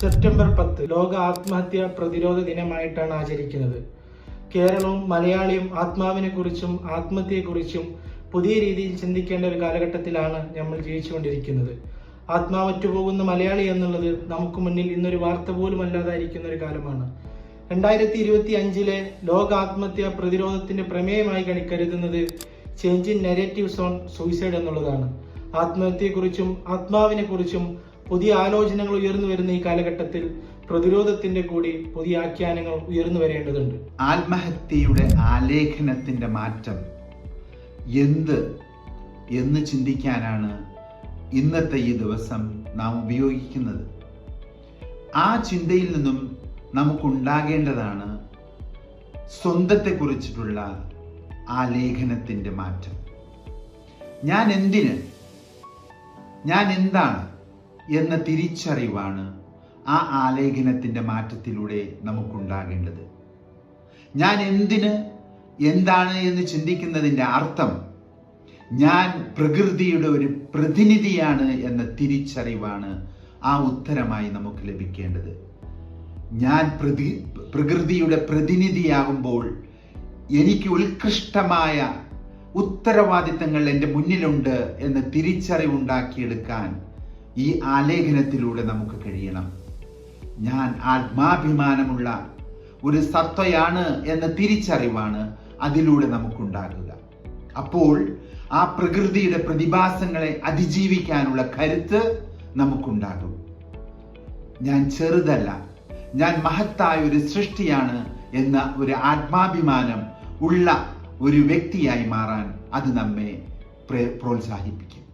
September പത്ത് ലോക ആത്മഹത്യ പ്രതിരോധ ദിനമായിട്ടാണ് ആചരിക്കുന്നത്. കേരളവും മലയാളിയും ആത്മാവിനെ കുറിച്ചും ആത്മഹത്യയെക്കുറിച്ചും പുതിയ രീതിയിൽ ചിന്തിക്കേണ്ട ഒരു കാലഘട്ടത്തിലാണ് നമ്മൾ ജീവിച്ചുകൊണ്ടിരിക്കുന്നത്. ആത്മാവറ്റു പോകുന്ന മലയാളി എന്നുള്ളത് നമുക്ക് മുന്നിൽ ഇന്നൊരു വാർത്ത പോലും അല്ലാതായിരിക്കുന്ന ഒരു കാലമാണ്. രണ്ടായിരത്തി ഇരുപത്തി അഞ്ചിലെ ലോക ആത്മഹത്യ പ്രതിരോധത്തിന്റെ പ്രമേയമായി കണിക്കരുതുന്നത് change in negatives on suicide എന്നുള്ളതാണ്. ആത്മഹത്യയെക്കുറിച്ചും ആത്മാവിനെ കുറിച്ചും പുതിയ ആലോചനകൾ ഉയർന്നു വരുന്ന ഈ കാലഘട്ടത്തിൽ പ്രതിരോധത്തിന്റെ കൂടി പുതിയ ആഖ്യാനങ്ങൾ ഉയർന്നു വരേണ്ടതുണ്ട്. ആത്മഹത്യയുടെ ആലേഖനത്തിന്റെ മാറ്റം എന്ത് എന്ന് ചിന്തിക്കാനാണ് ഇന്നത്തെ ഈ ദിവസം നാം ഉപയോഗിക്കുന്നത്. ആ ചിന്തയിൽ നിന്നും നമുക്കുണ്ടാകേണ്ടതാണ് സ്വന്തത്തെക്കുറിച്ചിട്ടുള്ള ആലേഖനത്തിന്റെ മാറ്റം. ഞാൻ എന്തിന്? ഞാൻ എന്താണ്? എന്ന തിരിച്ചറിവാണ് ആ ആലേഖനത്തിന്റെ മാറ്റത്തിലൂടെ നമുക്കുണ്ടാകേണ്ടത്. ഞാൻ എന്തിന് എന്താണ് എന്ന് ചിന്തിക്കുന്നതിന്റെ അർത്ഥം ഞാൻ പ്രകൃതിയുടെ ഒരു പ്രതിനിധിയാണ് എന്ന തിരിച്ചറിവാണ് ആ ഉത്തരമായി നമുക്ക് ലഭിക്കേണ്ടത്. ഞാൻ പ്രതി പ്രകൃതിയുടെ പ്രതിനിധിയാകുമ്പോൾ എനിക്ക് ഉത്കൃഷ്ടമായ ഉത്തരവാദിത്തങ്ങൾ എന്റെ മുന്നിലുണ്ട് എന്ന തിരിച്ചറിവുണ്ടാക്കിയെടുക്കാൻ ഈ ആലേഖനത്തിലൂടെ നമുക്ക് കഴിയണം. ഞാൻ ആത്മാഭിമാനമുള്ള ഒരു സത്വയാണ് എന്ന തിരിച്ചറിവാണ് അതിലൂടെ നമുക്കുണ്ടാകുക. അപ്പോൾ ആ പ്രകൃതിയുടെ പ്രതിഭാസങ്ങളെ അതിജീവിക്കാനുള്ള കരുത്ത് നമുക്കുണ്ടാകും. ഞാൻ ചെറുതല്ല ഞാൻ മഹത്തായ ഒരു സൃഷ്ടിയാണ് എന്ന ഒരു ആത്മാഭിമാനം ഉള്ള ഒരു വ്യക്തിയായി മാറാൻ അത് നമ്മെ പ്ര- പ്രോത്സാഹിപ്പിക്കും.